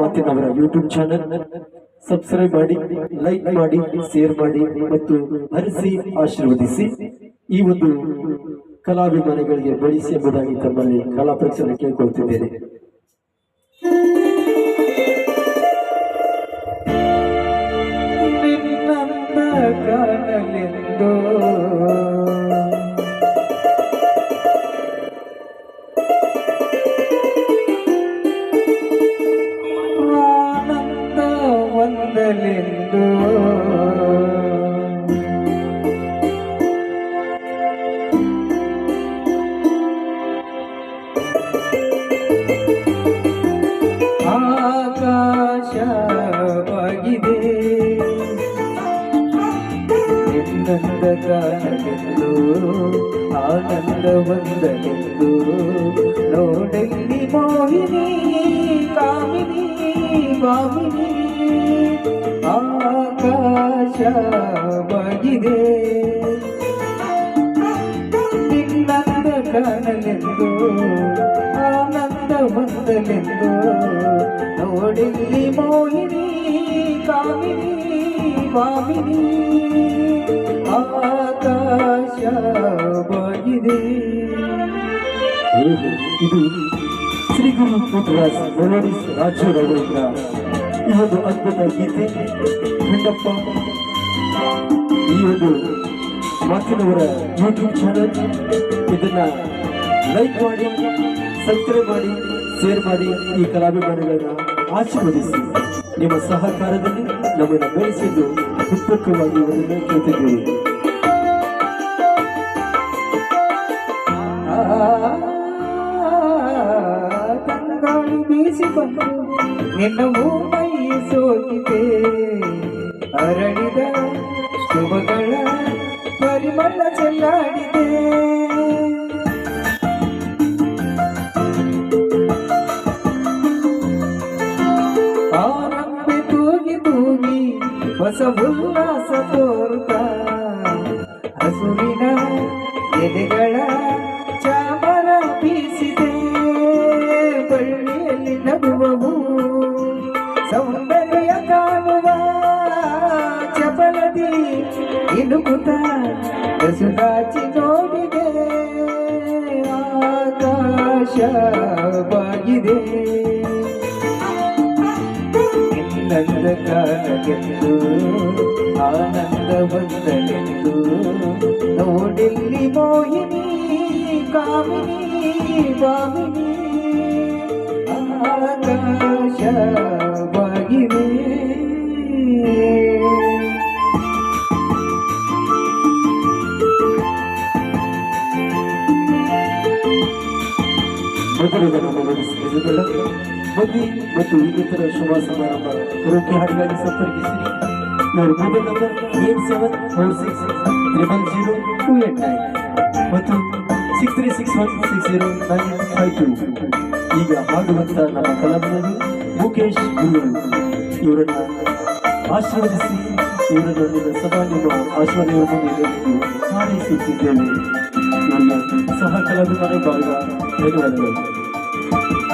ಮಾತಿನವರ YouTube channel subscribe ಮಾಡಿ like ಮಾಡಿ share ಮಾಡಿ ಮತ್ತು ಹರಿಸಿ ಆಶೀರ್ವದಿಸಿ. ಈ ಒಂದು ಕಲಾಭಿಮಾನಿಗಳಿಗೆ ಬೆಳೆಸಿ ಎಂಬುದಾಗಿ ತಮ್ಮಲ್ಲಿ ಕಲಾ ಪ್ರಚಾರ ಕೇಳ್ಕೊಳ್ತಿದ್ದೇನೆ. ಕಾಣಲೆಂದೋ ನಿನ್ನಂದ ಕಾಣಲೆಂದು ಆನಂದ ಬಂದಲೆಂದು ನೋಡಲ್ಲಿ ಮೋಹಿನಿ, ಕಾಮಿನಿ ಬಾಮಿನಿ ಬಗಿದೆ ನಿನ್ನಂದ ಕಾಣಲೆಂದು ಆನಂದ ಬಂದಲೆಂದು ನೋಡಲ್ಲಿ ಮೋಹಿನಿ, ಕಾಮಿನಿ ವಾಮಿನಿ ಆಕಾಶವಾಗಿದೆ. ಇದು ಶ್ರೀ ಗುರು ಪುತ್ರರಾಜ್ ಮೆಲೋಡಿಸ್ ರಾಜರವರಿಂದ ಈ ಒಂದು ಅದ್ಭುತ ಗೀತೆ. ಖಂಡಪ್ಪ ಈ ಒಂದು ಮಾತಿನವರ ಯೂಟ್ಯೂಬ್ ಚಾನಲ್ ಇದನ್ನ ಲೈಕ್ ಮಾಡಿ ಸಬ್ಸ್ಕ್ರೈಬ್ ಮಾಡಿ ಶೇರ್ ಮಾಡಿ ಈ ಕಲಾಭಿಮಾನಿಗಳನ್ನ ಆಶೀರ್ವದಿಸಿ. ನಿಮ್ಮ ಸಹಕಾರದಲ್ಲಿ ನಮ್ಮನ್ನು ಬೆಳೆಸಿದ್ದು ಪುಸ್ತಕವಾಗಿ ಇವರನ್ನು ಕೇಳ್ತಿದ್ದೇವೆ ತಂಗಾಳಿ ಬೀಸಿ ಬಂದು ನಿನ್ನ ಮೈ ಸೋಕಿದೆ ಅರಳಿದ ಶುಭಗಳ ಪರಿಮಳ ಚೆಲ್ಲಾಡಿದೆ ಆರಂಭೆ ತೂಗಿ ಭೂಮಿ ಹೊಸ ಉಲ್ಲಾಸ ತೋರುತ್ತ. ಹಸುರಿನ ಎದೆಗಳ ಚಾಮರ ಬೀಸಿದೆ. ಬಳ್ಳಿಯಲ್ಲಿ ನಗುವವು ಸೌಂದರ್ಯ ಕಾಣುವ ಚಪಲದಿ ಇನುಕುತ ಹಸುದಾಚಿ ನೋಡಿದೆ. ಆಕಾಶವಾಗಿದೆ. ನಿನ್ನಂದ ಕಾಣಗೆಂದು ಆನಂದ ಬಂದಲೆಂದು ನೋಡಿಲ್ಲಿ ಮೋಹಿನಿ ಕಾಮಿನಿ ಬಾಮಿನಿ ಆಕಾಶವಾಗಿದೆ ನಮ್ಮ ಗಮನಿಸಿದ ಮದುವೆ ಮತ್ತು ಇನ್ನಿತರ ಶುಭ ಸಮಾರಂಭ ರೋಕೆ ಹಾಡಿಗಾಗಿ ಸಂಪರ್ಕಿಸಿರಿ. ನಮ್ಮ mobile number eight seven four six triple zero two eight nine ಮತ್ತು six three six one six zero nine five two ಈಗ ಹಾಡುವಂತ ನಮ್ಮ ಕಲಾವಿದರು ಮುಖೇಶ್ ಗುರುಗಳು, ಇವರನ್ನು ಆಶೀರ್ವದಿಸಿ, ಇವರನ್ನು ನಿಮ್ಮ ಸದಾ ನಿಮ್ಮ ನನ್ನ ಸಹ ಕಲಾವಿದರ ಭಾಗ ಧನ್ಯವಾದಗಳು. thank you